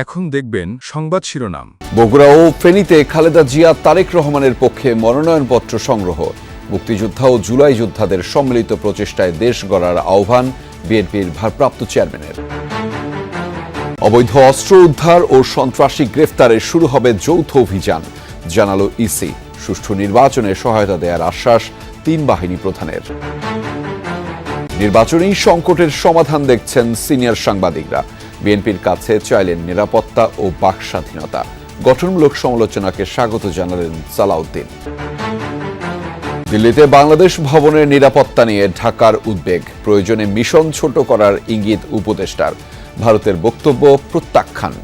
এখন দেখবেন সংবাদ শিরোনাম। বগুড়া ও ফেনীতে খালেদা জিয়া, তারেক রহমানের পক্ষে মনোনয়নপত্র সংগ্রহ। মুক্তিযোদ্ধা ও জুলাই যোদ্ধাদের সম্মিলিত প্রচেষ্টায় দেশ গড়ার আহ্বান বিএনপির ভারপ্রাপ্ত চেয়ারম্যানের। অবৈধ অস্ত্র উদ্ধার ও সন্ত্রাসী গ্রেফতারে শুরু হবে যৌথ অভিযান, জানালো ইসি। সুষ্ঠু নির্বাচনে সহায়তা দেওয়ার আশ্বাস তিন বাহিনী প্রধানের। নির্বাচনী সংকটের সমাধান দেখছেন সিনিয়র সাংবাদিকরা। বিএনপির কাছে চাইলেন নিরাপত্তা ও বাক স্বাধীনতা গঠনমূলক সমালোচনাকে স্বাগত জানালেন সালাউদ্দিন। দিল্লিতে বাংলাদেশ ভবনের নিরাপত্তা নিয়ে ঢাকার উদ্বেগ। প্রয়োজনে মিশন ছোট করার ইঙ্গিত উপদেষ্টার। ভারতের বক্তব্য প্রত্যাখ্যান।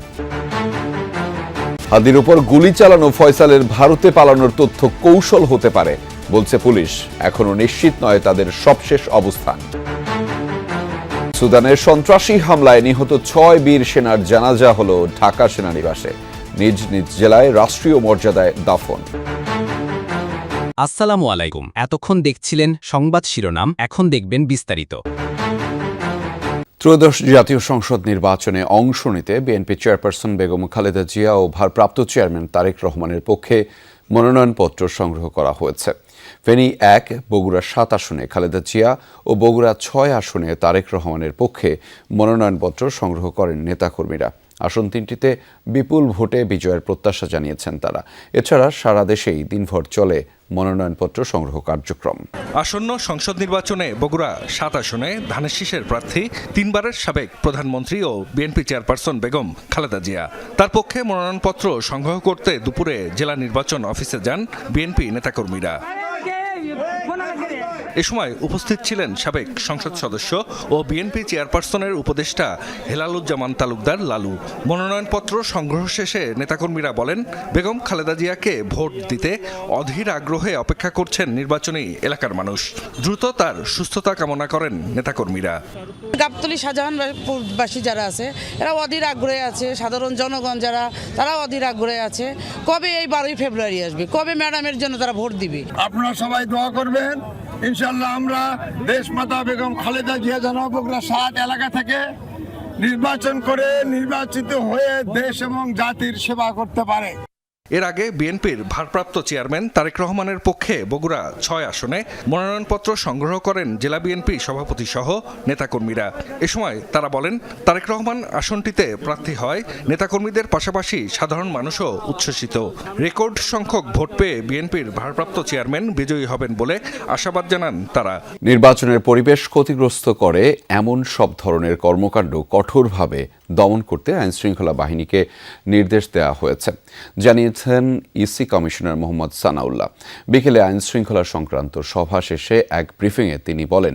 হাদির উপর গুলি চালানো ফয়সালের ভারতে পালানোর তথ্য কৌশল হতে পারে, বলছে পুলিশ। এখনও নিশ্চিত নয় তাদের সবশেষ অবস্থান। সুদানের সন্ত্রাসী হামলায় নিহত ছয় বীর সেনার জানাজা হল ঢাকা সেনানিবাসে। নিজ নিজ জেলায় রাষ্ট্রীয় মর্যাদায় দাফন। আসসালামু আলাইকুম। এতক্ষণ দেখছিলেন সংবাদ শিরোনাম, এখন দেখবেন বিস্তারিত। ত্রয়োদশ জাতীয় সংসদ নির্বাচনে অংশ নিতে বিএনপি চেয়ারপারসন বেগম খালেদা জিয়া ও ভারপ্রাপ্ত চেয়ারম্যান তারেক রহমানের পক্ষে মনোনয়নপত্র সংগ্রহ করা হয়েছে। ফেনী এক, বগুড়া সাত আসনে খালেদা জিয়া ও বগুড়া ছয় আসনে তারেক রহমানের পক্ষে মনোনয়নপত্র সংগ্রহ করেন নেতাকর্মীরা। আসন তিনটিতে বিপুল ভোটে বিজয়ের প্রত্যাশা জানিয়েছেন তারা। এছাড়া সারা দেশেই দিনভর চলে মনোনয়নপত্র সংগ্রহ কার্যক্রম। আসন্ন সংসদ নির্বাচনে বগুড়া সাত আসনে ধানের শীষের প্রার্থী, তিনবারের সাবেক প্রধানমন্ত্রী ও বিএনপি চেয়ারপারসন বেগম খালেদা জিয়া। তার পক্ষে মনোনয়নপত্র সংগ্রহ করতে দুপুরে জেলা নির্বাচন অফিসে যান বিএনপি নেতাকর্মীরা। এ সময় উপস্থিত ছিলেন সাবেক সংসদ সদস্য ও বিএনপি চেয়ারপারসনের উপদেষ্টা হেলালুজ্জামান তালুকদার লালু। মনোনয়নপত্র সংগ্রহ শেষে নেতাকর্মীরা বলেন বেগম খালেদা জিয়াকে ভোট দিতে অধীর আগ্রহে অপেক্ষা করছেন নির্বাচনী এলাকার মানুষ। দ্রুত তার সুস্থতা কামনা করেন নেতাকর্মীরা। গাবতলি শাহজাহানবাসী যারা আছে এরা অধীর আগ্রহে আছে সাধারণ জনগণ যারা তারা অধীর আগ্রহে আছে। কবে এই বারোই ফেব্রুয়ারি আসবে? কবে ম্যাডামের জন্য তারা ভোট দিবে? আপনারা সবাই দোয়া করবেন ইনশাল্লাহ আমরা দেশমাতা বেগম খালেদা জিয়া বগুড়া সাত এলাকা থেকে নির্বাচন করে নির্বাচিত হয়ে দেশ এবং জাতির সেবা করতে পারে। এর আগে বিএনপির ভারপ্রাপ্ত চেয়ারম্যান তারেক রহমানের পক্ষে বগুড়া ছয় আসনে মনোনয়নপত্র সংগ্রহ করেন জেলা বিএনপি সভাপতি সহ নেতাকর্মীরা। এ সময় তারা বলেন, তারেক রহমান আসনটিতে প্রার্থী হয়, নেতাকর্মীদের পাশাপাশি সাধারণ মানুষও উচ্ছ্বসিত। রেকর্ড সংখ্যক ভোট পেয়ে বিএনপির ভারপ্রাপ্ত চেয়ারম্যান বিজয়ী হবেন বলে আশাবাদ জানান তারা। নির্বাচনের পরিবেশ ক্ষতিগ্রস্ত করে এমন সব ধরনের কর্মকাণ্ড কঠোরভাবে দমন করতে আইনশৃঙ্খলা বাহিনীকে নির্দেশ দেওয়া হয়েছে। জানিয়েছেন ইসি কমিশনার মোহাম্মদ সানাউল্লাহ। বিকেলে আইন শৃঙ্খলা সংক্রান্ত সভা শেষে এক ব্রিফিংয়ে তিনি বলেন,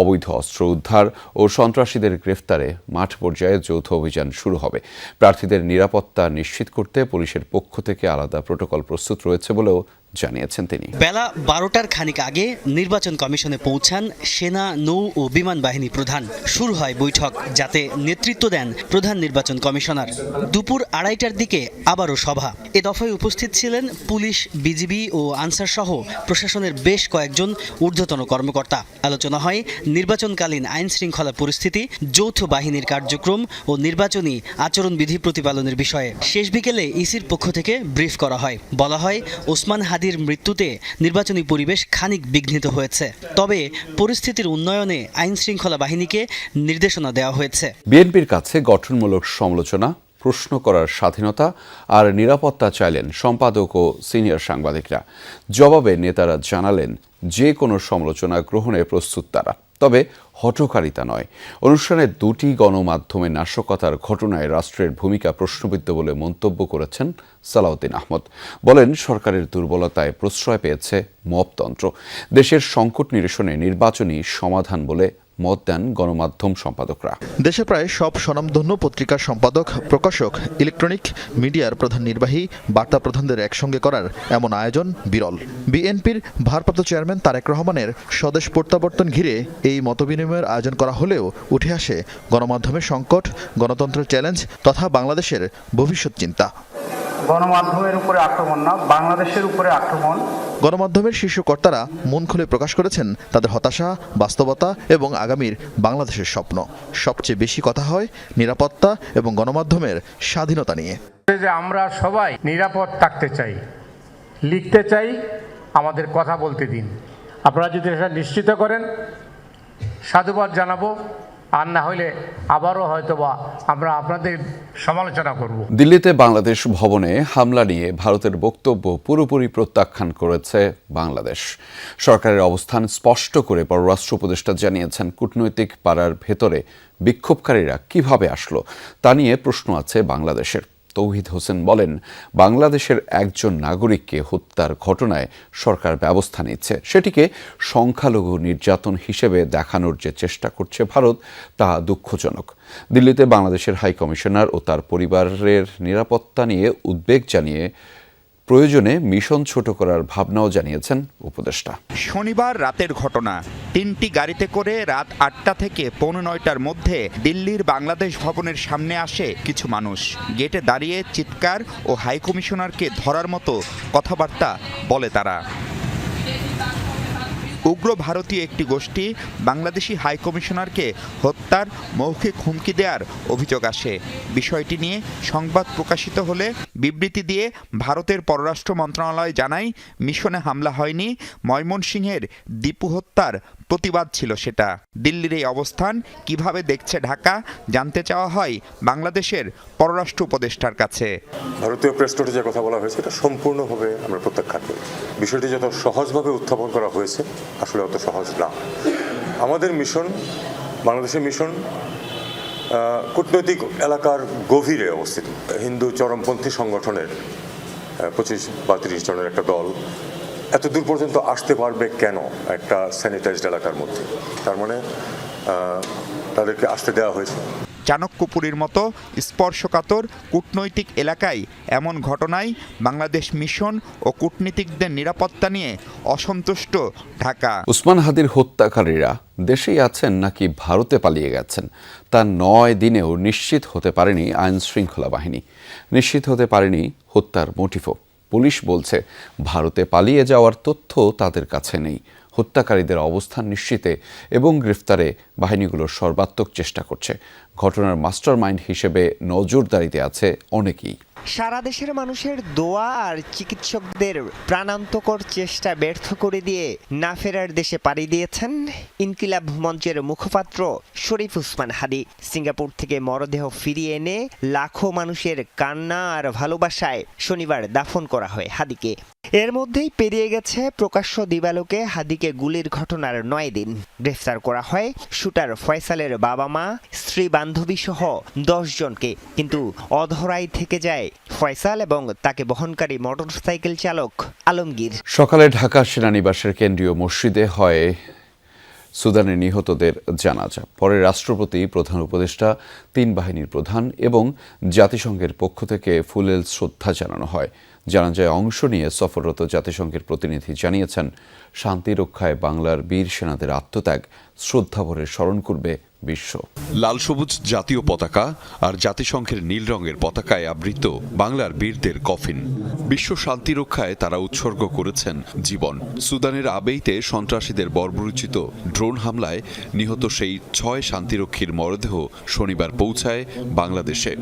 অবৈধ অস্ত্র উদ্ধার ও সন্ত্রাসীদের গ্রেফতারে মাঠ পর্যায়ে যৌথ অভিযান শুরু হবে। প্রার্থীদের নিরাপত্তা নিশ্চিত করতে পুলিশের পক্ষ থেকে আলাদা প্রোটোকল প্রস্তুত রয়েছে বলেও জানিয়েছেন তিনি। বেলা বারোটার খানিক আগে নির্বাচন কমিশনে পৌঁছান সেনা, নৌ ও বিমান বাহিনী প্রধান। শুরু হয় বৈঠক, যাতে নেতৃত্ব দেন প্রধান নির্বাচন কমিশনার। দুপুর আড়াইটার দিকে আবারও সভা। এ দফায় উপস্থিত ছিলেন পুলিশ, বিজিবি ও আনসার সহ প্রশাসনের বেশ কয়েকজন ঊর্ধ্বতন কর্মকর্তা। আলোচনা হয় নির্বাচনকালীন আইন শৃঙ্খলা পরিস্থিতি, যৌথ বাহিনীর কার্যক্রম ও নির্বাচনী আচরণবিধি প্রতিপালনের বিষয়ে। শেষ বিকেলে ইসির পক্ষ থেকে ব্রিফ করা হয়। বলা হয়, ওসমান হাদির মৃত্যুতে নির্বাচনী পরিবেশ খানিক বিঘ্নিত হয়েছে। তবে পরিস্থিতির উন্নয়নে আইন শৃঙ্খলা বাহিনীকে নির্দেশনা দেওয়া হয়েছে। বিএনপির কাছে গঠনমূলক সমালোচনা, প্রশ্ন করার স্বাধীনতা আর নিরাপত্তা চাইলেন সম্পাদক ও সিনিয়র সাংবাদিকরা। জবাবে নেতারা জানালেন, যে কোনো সমালোচনা গ্রহণে প্রস্তুত তারা। তবে হটকারিতা নয়। অনুষ্ঠানে দুটি গণমাধ্যমে নাশকতার ঘটনায় রাষ্ট্রের ভূমিকা প্রশ্নবিদ্ধ বলে মন্তব্য করেছেন সালাউদ্দিন আহমদ। বলেন, সরকারের দুর্বলতায় প্রশ্রয় পেয়েছে মপতন্ত্র। দেশের সংকট নিরসনে নির্বাচনী সমাধান বলে মত দেন গণমাধ্যম সম্পাদকরা। দেশে প্রায় সব স্বনামধন্য পত্রিকার সম্পাদক প্রকাশক ইলেকট্রনিক মিডিয়ার প্রধান নির্বাহী বার্তা প্রধানদের একসঙ্গে করার এমন আয়োজন বিরল। বিএনপির ভারপ্রাপ্ত চেয়ারম্যান তারেক রহমানের স্বদেশ প্রত্যাবর্তন ঘিরে এই মতবিনিময়ের আয়োজন করা হলেও উঠে আসে গণমাধ্যমের সংকট গণতন্ত্রের চ্যালেঞ্জ তথা বাংলাদেশের ভবিষ্যৎ চিন্তা। গণমাধ্যমের উপরে আক্রমণ না বাংলাদেশের উপরে আক্রমণ। গণমাধ্যমের শীর্ষ কর্তারা মন খুলে প্রকাশ করেছেন তাদের হতাশা, বাস্তবতা এবং আগামীর বাংলাদেশের স্বপ্ন। সবচেয়ে বেশি কথা হয় নিরাপত্তা এবং গণমাধ্যমের স্বাধীনতা নিয়ে। যে আমরা সবাই নিরাপদ থাকতে চাই, লিখতে চাই, আমাদের কথা বলতে দিন। আপনারা যদি এটা নিশ্চিত করেন, সাধুবাদ জানাব। আর না হইলে আবারও হয়তোবা আমরা আপনাদের সমালোচনা করব। দিল্লিতে বাংলাদেশ ভবনে হামলা নিয়ে ভারতের বক্তব্য পুরোপুরি প্রত্যাখ্যান করেছে বাংলাদেশ। সরকারের অবস্থান স্পষ্ট করে পররাষ্ট্র উপদেষ্টা জানিয়েছেন কূটনৈতিক পাড়ার ভেতরে বিক্ষোভকারীরা কীভাবে আসলো তা নিয়ে প্রশ্ন আছে বাংলাদেশের। তৌহিদ হোসেন বলেন, বাংলাদেশের একজন নাগরিককে হত্যার ঘটনায় সরকার ব্যবস্থা নিচ্ছে। সেটিকে সংখ্যালঘু নির্যাতন হিসেবে দেখানোর যে চেষ্টা করছে ভারত, তা দুঃখজনক। দিল্লিতে বাংলাদেশের হাই কমিশনার ও তার পরিবারের নিরাপত্তা নিয়ে উদ্বেগ জানিয়ে প্রয়োজনে মিশন ছোট করার ভাবনাও জানিয়েছেন উপদেষ্টা। শনিবার রাতের ঘটনা। তিনটি গাড়িতে করে রাত আটটা থেকে পৌনে নয়টার মধ্যে দিল্লির বাংলাদেশ ভবনের সামনে আসে কিছু মানুষ। গেটে দাঁড়িয়ে চিৎকার ও হাইকমিশনারকে ধরার মতো কথাবার্তা বলে তারা। উগ্র ভারতীয় একটি গোষ্ঠী বাংলাদেশি হাইকমিশনারকে হত্যার মৌখিক হুমকি দেওয়ার অভিযোগ আসে। বিষয়টি নিয়ে সংবাদ প্রকাশিত হলে বিবৃতি দিয়ে ভারতের পররাষ্ট্র মন্ত্রণালয় জানায়, মিশনে হামলা হয়নি, ময়মনসিংহের দীপু হত্যার প্রতিবাদ ছিল সেটা। দিল্লির এই অবস্থান কীভাবে দেখছে ঢাকা, জানতে চাওয়া হয় বাংলাদেশের পররাষ্ট্র উপদেষ্টার কাছে। ভারতীয় প্রেস যে কথা বলা হয়েছে, এটা সম্পূর্ণভাবে আমরা প্রত্যাখ্যান করি। বিষয়টি যত সহজভাবে উত্থাপন করা হয়েছে, আসলে অত সহজ না। আমাদের মিশন, বাংলাদেশের মিশন কূটনৈতিক এলাকার গভীরে অবস্থিত। হিন্দু চরমপন্থী সংগঠনের পঁচিশ বা তিরিশ জনের একটা দল এত দূর পর্যন্ত আসতে পারবে কেন একটা স্যানিটাইজড এলাকার মধ্যে? তার মানে তাদেরকে আসতে দেওয়া হয়েছে। চাণক্যপুরীর মতো স্পর্শকাতর কূটনৈতিক এলাকায় এমন ঘটনায় বাংলাদেশ মিশন ও কূটনীতিকদের নিরাপত্তা নিয়ে অসন্তুষ্ট ঢাকা। উসমান হাদির হত্যাকারীরা দেশেই আছেন নাকি ভারতে পালিয়ে গেছেন? তা নয় দিনেও নিশ্চিত হতে পারেনি আইন শৃঙ্খলা বাহিনী। নিশ্চিত হতে পারেনি হত্যার মোটিফও পুলিশ বলছে, ভারতে পালিয়ে যাওয়ার তথ্য তাদের কাছে নেই। হত্যাকারীদের অবস্থান নিশ্চিতে এবং গ্রেফতারে বাহিনীগুলোর সর্বাত্মক চেষ্টা করছে। ঘটনার মাস্টারমাইন্ড হিসেবে নজরদারিতে আছে অনেকেই। সারা দেশের মানুষের দোয়া আর চিকিৎসকদের প্রাণান্তকর চেষ্টা ব্যর্থ করে দিয়ে না ফেরার দেশে পাড়ি দিয়েছেন ইনকিলাব মঞ্চের মুখপাত্র শরীফ উসমান হাদি। সিঙ্গাপুর থেকে মরদেহ ফিরিয়ে এনে লাখো মানুষের কান্না আর ভালোবাসায় শনিবার দাফন করা হয় হাদিকে। এর মধ্যেই পেরিয়ে গেছে প্রকাশ্য দিবালোকে হাদিকে গুলির ঘটনার নয় দিন। গ্রেফতার করা হয় শুটার ফয়সালের বাবা মা, স্ত্রী বান্ধবী সহ জনকে। কিন্তু অধরাই থেকে যায় ফয়সাল এবং তাকে বহনকারী মোটরসাইকেল চালক আলমগীর। সকালে ঢাকা সেনানিবাসের কেন্দ্রীয় মসজিদে হয় সুদানের নিহতদের জানাজা। পরে রাষ্ট্রপতি, প্রধান উপদেষ্টা, তিন বাহিনীর প্রধান এবং জাতিসংঘের পক্ষ থেকে ফুলেল শ্রদ্ধা জানানো হয়। জানাজায় অংশ নিয়ে সফররত জাতিসংঘের প্রতিনিধি জানিয়েছেন, শান্তি রক্ষায় বাংলার বীর সেনাদের আত্মত্যাগ শ্রদ্ধাভরে স্মরণ করবে বিশ্ব। লাল সবুজ জাতীয় পতাকা আর জাতিসংঘের নীল রঙের পতাকায় আবৃত বাংলার বীরদের কফিন। বিশ্ব শান্তি রক্ষায় তারা উৎসর্গ করেছেন জীবন। সুদানের আবেইতে সন্ত্রাসীদের বর্বরোচিত ড্রোন হামলায় নিহত সেই ছয় শান্তিরক্ষীর মরদেহ শনিবার পৌঁছায় বাংলাদেশে।